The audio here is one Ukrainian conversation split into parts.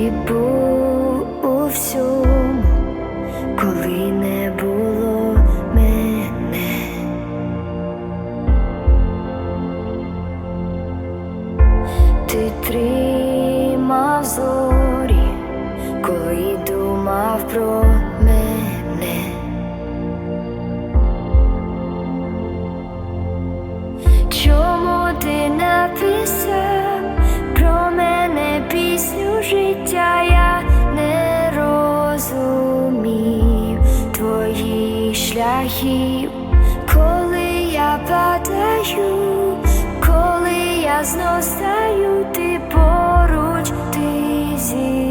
Ти був коли не було мене, ти тримав зорі, коли думав про. птахів, коли я падаю, коли я знов стаю, ти поруч ти зі.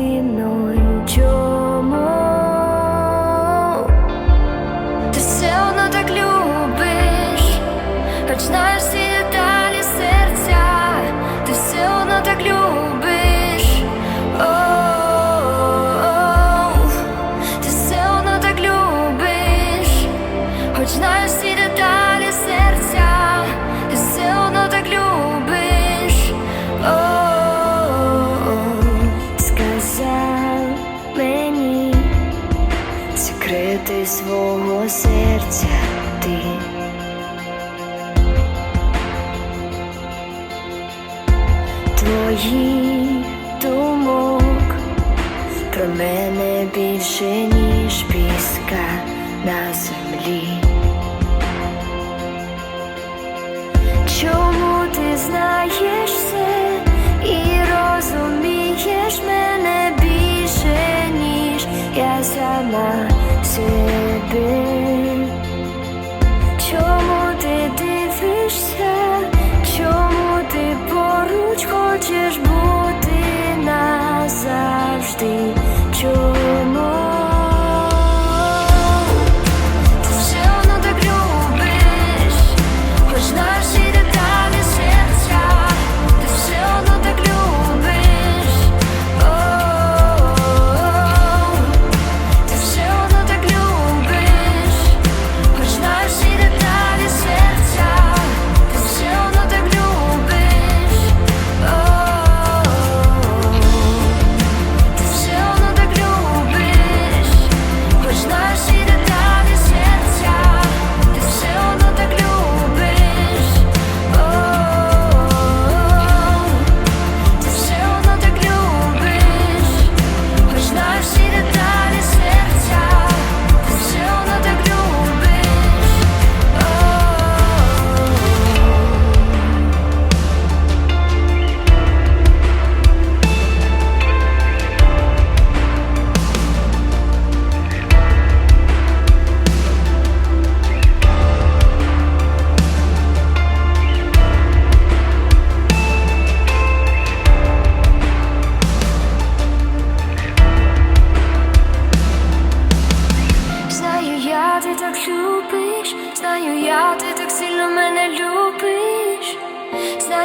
свого серця ти. Твої думок про мене більше ніж.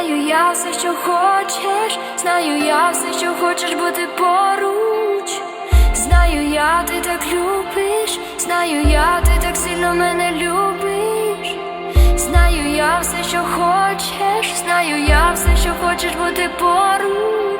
Знаю я все, що хочеш, знаю я все, що хочеш бути поруч. Знаю я, ти так любиш, знаю я, ти так сильно мене любиш. Знаю я все, що хочеш, знаю я все, що хочеш бути поруч.